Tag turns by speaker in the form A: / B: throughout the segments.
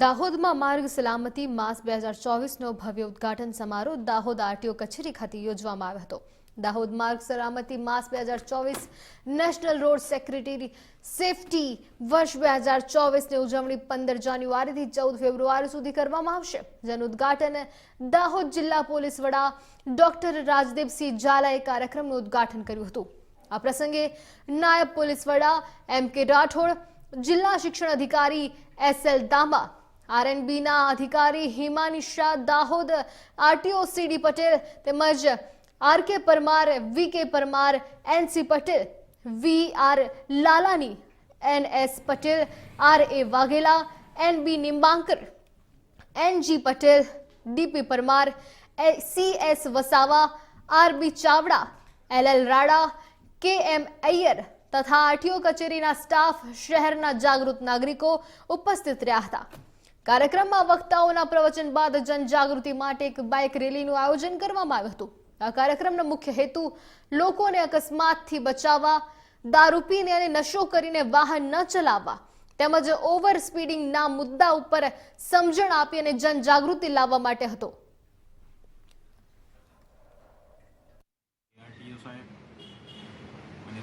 A: દાહોદમાં માર્ગ સલામતી માસ બે હજાર ચોવીસનો ભવ્ય ઉદઘાટન સમારોહ દાહોદ આરટીઓ કચેરી ખાતે યોજવામાં આવ્યો હતો. દાહોદ માર્ગ સલામતી માસ બે હજાર ચોવીસ નેશનલ રોડ સેક્રેટરી સેફટી વર્ષ બે હજાર ચોવીસની ઉજવણી પંદર જાન્યુઆરીથી ચૌદ ફેબ્રુઆરી સુધી કરવામાં આવશે. જેનું ઉદ્ઘાટન દાહોદ જિલ્લા પોલીસ વડા ડોક્ટર રાજદીપસિંહ ઝાલાએ કાર્યક્રમનું ઉદ્ઘાટન કર્યું હતું. આ પ્રસંગે નાયબ પોલીસ વડા એમ કે રાઠોડ, જિલ્લા શિક્ષણ અધિકારી એસ એલ દામા આરએનબીના અધિકારી હિમાની શાહ દાહોદ આરટીઓ સીડી પટેલ તેમજ R K Parmar V K Parmar NC Patel V R Lalani N S Patel R A Vaghela N B Nimbankar N G Patel DP Parmar C S Vasava R B Chavda L L Rada K M Iyer તથા RTO કચેરીના staff શહેરના જાગૃત નાગરિકો ઉપસ્થિત રહ્યા હતા કાર્યક્રમમાં વક્તાઓના પ્રવચન બાદ જનજાગૃતિ માટે એક બાઇક રેલીનું આયોજન કરવામાં આવ્યું હતું. આ કાર્યક્રમનો મુખ્ય હેતુ લોકોને અકસ્માતથી બચાવવા, દારૂ પીને અને નશો કરીને વાહન ન ચલાવવા, તેમજ ઓવર સ્પીડિંગના મુદ્દા ઉપર સમજણ આપી અને જનજાગૃતિ લાવવા માટે હતો.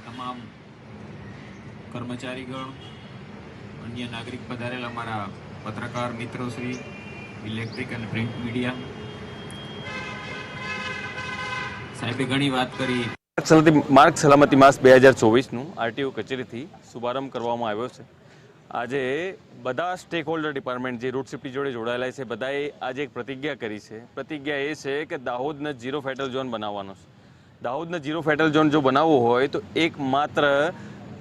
B: તમામ કર્મચારીગણ, અન્ય નાગરિક પધારેલા અમારા પત્રકાર મિત્રો શ્રી ઇલેક્ટ્રિક અને પ્રિન્ટ મીડિયા. સાહેબે ઘણી વાત કરી.
C: માર્ગ સલામતી માસ બે હજાર ચોવીસનું આરટીઓ કચેરીથી શુભારંભ કરવામાં આવ્યો છે. આજે બધા સ્ટેક હોલ્ડર ડિપાર્ટમેન્ટ જે રૂટ સેફ્ટી જોડે જોડાયેલા છે, બધાએ આજે એક પ્રતિજ્ઞા કરી છે. પ્રતિજ્ઞા એ છે કે દાહોદને ઝીરો ફેટલ ઝોન બનાવવાનો છે. દાહોદને ઝીરો ફેટલ ઝોન જો બનાવવો હોય તો એક માત્ર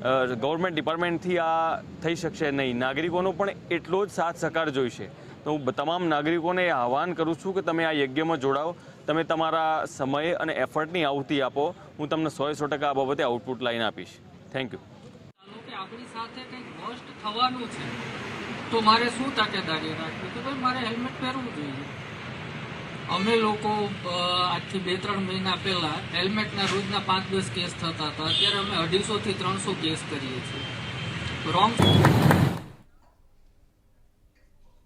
C: ગવર્મેન્ટ ડિપાર્ટમેન્ટથી આ થઈ શકશે નહીં. નાગરિકોનો પણ એટલો જ સાથ સહકાર જોઈશે. તો હું તમામ નાગરિકોને આહવાન કરું છું કે તમે આ યજ્ઞમાં જોડાઓ. તમે તમારા સમય અને એફર્ટની આહુતિ આપો. હું તમને સો સો ટકા આ બાબતે આઉટપુટ લાઈન આપીશ. થેન્ક યુ
D: થવાનું છે, તો મારે શું તકેદારી રાખવી? તો મારે હેલ્મેટ પહેરવું જોઈએ. અમે લોકો આજથી બે ત્રણ મહિના પહેલા હેલ્મેટના રોજના પાંચ દસ કેસ થતા હતા. અત્યારે અમે અઢીસોથી ત્રણસો કેસ કરીએ છીએ. રોંગ